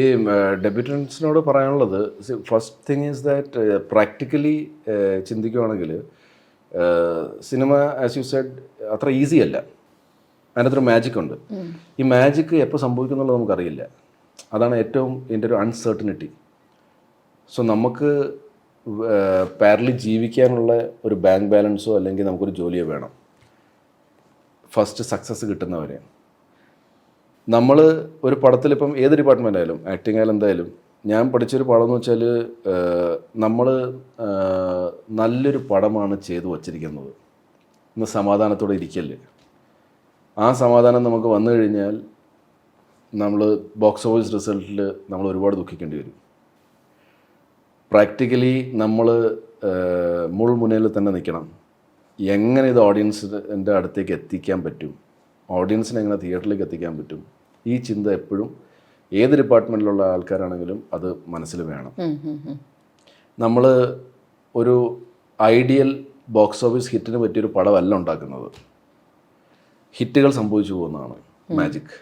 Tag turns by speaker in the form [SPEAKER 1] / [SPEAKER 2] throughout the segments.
[SPEAKER 1] ഈ ഡെബ്യൂട്ടൻസിനോട് പറയാനുള്ളത് first thing is that practically ചിന്തിക്കുകയാണെങ്കിൽ സിനിമ ആസ് യു സെഡ് അത്ര ഈസി അല്ല. അതിനകത്തൊരു മാജിക് ഉണ്ട്. ഈ മാജിക് എപ്പോൾ സംഭവിക്കുന്നുള്ളത് നമുക്കറിയില്ല. അതാണ് ഏറ്റവും ഇതിന്റെ ഒരു അൺസർട്ടനിറ്റി സോ നമുക്ക് പാരലി ജീവിക്കാനുള്ള ഒരു ബാങ്ക് ബാലൻസോ അല്ലെങ്കിൽ നമുക്കൊരു ജോലിയോ വേണം. ഫസ്റ്റ് സക്സസ് കിട്ടുന്നവരെ. നമ്മൾ ഒരു പടത്തിൽ ഇപ്പം ഏത് ഡിപ്പാർട്ട്മെന്റ് ആയാലും ആക്ടിങ് ആയാലും എന്തായാലും ഞാൻ പഠിച്ചൊരു പടം എന്ന് വെച്ചാൽ നമ്മൾ നല്ലൊരു പടമാണ് ചെയ്തു വച്ചിരിക്കുന്നത്. ഇന്ന് സമാധാനത്തോടെ ഇരിക്കല്ലേ? ആ സമാധാനം നമുക്ക് വന്നു കഴിഞ്ഞാൽ നമ്മൾ ബോക്സ് ഓഫീസ് റിസൾട്ടിൽ നമ്മൾ ഒരുപാട് ദുഃഖിക്കേണ്ടി വരും. പ്രാക്ടിക്കലി നമ്മൾ മുൾമുനയിൽ തന്നെ നിൽക്കണം എങ്ങനെ ഇത് ഓഡിയൻസിന്റെ അടുത്തേക്ക് എത്തിക്കാൻ പറ്റും? ഓഡിയൻസിനെ എങ്ങനെ തിയേറ്ററിലേക്ക് എത്തിക്കാൻ പറ്റും? ഈ ചിന്ത എപ്പോഴും ഏത് ഡിപ്പാർട്ട്മെന്റിലുള്ള ആൾക്കാരാണെങ്കിലും അത് മനസ്സിൽ വേണം. നമ്മൾ ഒരു ഐഡിയൽ ബോക്സ് ഓഫീസ് ഹിറ്റിന് പറ്റിയൊരു പടമല്ല ഉണ്ടാക്കുന്നത്. ഹിറ്റുകൾ സംഭവിച്ചു പോകുന്നതാണ് മാജിക്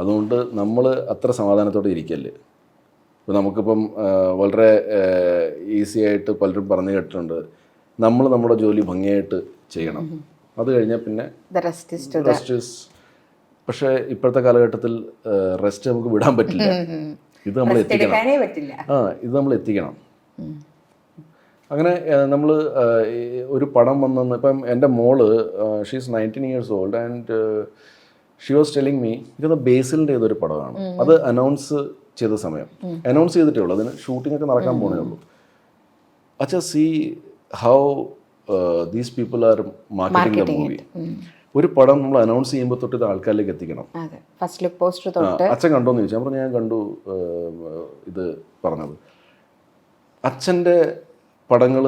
[SPEAKER 1] അതുകൊണ്ട് നമ്മൾ അത്ര സമാധാനത്തോടെ ഇരിക്കല്ലേ? ഇപ്പോൾ നമുക്കിപ്പം വളരെ ഈസി ആയിട്ട് പലരും പറഞ്ഞു കേട്ടിട്ടുണ്ട്. നമ്മൾ നമ്മുടെ ജോലി ഭംഗിയായിട്ട് ചെയ്യണം. അത് കഴിഞ്ഞാൽ പിന്നെ
[SPEAKER 2] റെസ്റ്റ് ഇസ്
[SPEAKER 1] പക്ഷേ ഇപ്പോഴത്തെ കാലഘട്ടത്തിൽ റെസ്റ്റ് നമുക്ക് വിടാൻ പറ്റില്ല. ഇത് നമ്മൾ എത്തിക്കണം. ആ ഇത് നമ്മൾ എത്തിക്കണം. അങ്ങനെ നമ്മൾ ഒരു പടം വന്നെന്ന് ഇപ്പം എന്റെ മോൾ she's nineteen years old and she was telling me ഇത് ബേസിലിന്റെ ഏതൊരു പടമാണ്. അത് അനൗൺസ് ചെയ്ത സമയം. അനൗൺസ് ചെയ്തിട്ടേ ഉള്ളൂ. അതിന് ഷൂട്ടിംഗ് ഒക്കെ നടക്കാൻ പോണേ ഉള്ളൂ. അച്ഛാ see how these people are marketing the movie ഒരു പടം നമ്മൾ അനൗൺസ് ചെയ്യുമ്പോൾ തൊട്ട് ഇത് ആൾക്കാരിലേക്ക് എത്തിക്കണം.
[SPEAKER 2] ഫസ്റ്റ് ലുക്ക് പോസ്റ്റർ തൊട്ട്.
[SPEAKER 1] അച്ഛൻ കണ്ടോന്ന് ചോദിച്ചു. ഞാൻ പറഞ്ഞു ഞാൻ കണ്ടു ഇത് പറഞ്ഞത്. അച്ഛന്റെ പടങ്ങൾ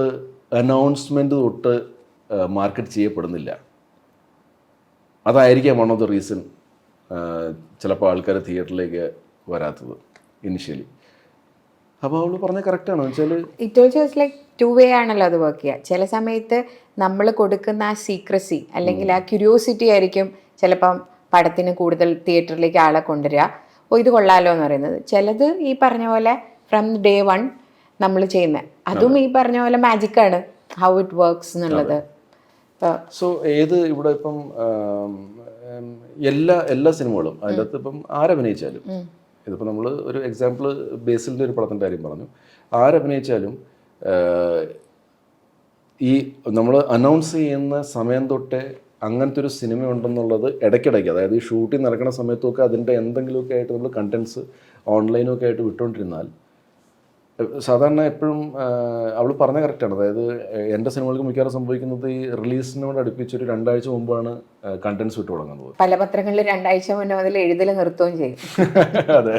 [SPEAKER 1] അനൗൺസ്മെന്റ് തൊട്ട് മാർക്കറ്റ് ചെയ്യപ്പെടുന്നില്ല. അതായിരിക്കാം വൺ ഓഫ് ദ റീസൺ ചിലപ്പോൾ ആൾക്കാർ തിയേറ്ററിലേക്ക് വരാത്തത് ഇനിഷ്യലി അപ്പോൾ അവൾ പറഞ്ഞ കറക്റ്റാണ് വെച്ചാൽ
[SPEAKER 2] it also is like two way ആണല്ലോ അത് വർക്ക് ചെയ്യുക. ചില സമയത്ത് നമ്മൾ കൊടുക്കുന്ന ആ സീക്രസി അല്ലെങ്കിൽ ആ ക്യൂരിയോസിറ്റി ആയിരിക്കും ചിലപ്പം പടത്തിന് കൂടുതൽ തിയേറ്ററിലേക്ക് ആളെ കൊണ്ടുവരിക. ഓ ഇത് കൊള്ളാലോ എന്ന് പറയുന്നത്. ചിലത് ഈ പറഞ്ഞ പോലെ ഫ്രം ഡേ വൺ നമ്മൾ ചെയ്യുന്ന. അതും ഈ പറഞ്ഞ പോലെ മാജിക് ആണ്. ഹൗ ഇറ്റ് വർക്ക്സ് എന്നുള്ളത്.
[SPEAKER 1] സോ ഏത് ഇവിടെ ഇപ്പം എല്ലാ എല്ലാ സിനിമകളും അതിനകത്ത് ഇപ്പം ആരഭിനയിച്ചാലും ഇതിപ്പോൾ നമ്മൾ ഒരു എക്സാമ്പിൾ ബേസിലിന്റെ ഒരു പടത്തിന്റെ കാര്യം പറഞ്ഞു. ആരഭിനയിച്ചാലും ഈ നമ്മൾ അനൗൺസ് ചെയ്യുന്ന സമയം തൊട്ടേ അങ്ങനത്തെ ഒരു സിനിമ ഉണ്ടെന്നുള്ളത് ഇടയ്ക്കിടയ്ക്ക് അതായത് ഈ ഷൂട്ടിംഗ് നടക്കുന്ന സമയത്തൊക്കെ അതിന്റെ എന്തെങ്കിലുമൊക്കെ ആയിട്ട് നമ്മൾ കണ്ടൻസ് ഓൺലൈനൊക്കെ ആയിട്ട് വിട്ടുകൊണ്ടിരുന്നാൽ സാധാരണ എപ്പോഴും അവൾ പറഞ്ഞ കറക്റ്റാണ് അതായത് എന്റെ സിനിമകൾക്ക് മിക്കവാറും സംഭവിക്കുന്നത് ഈ റിലീസിനോട് അടുപ്പിച്ചൊരു രണ്ടാഴ്ച മുമ്പാണ് കണ്ടൻസ് വിട്ടു തുടങ്ങുന്നത്
[SPEAKER 2] പല പത്രങ്ങളിൽ രണ്ടാഴ്ച മുന്നേ അതിൽ എഴുതൽ നിർത്തുകയും ചെയ്യും.
[SPEAKER 1] അതെ.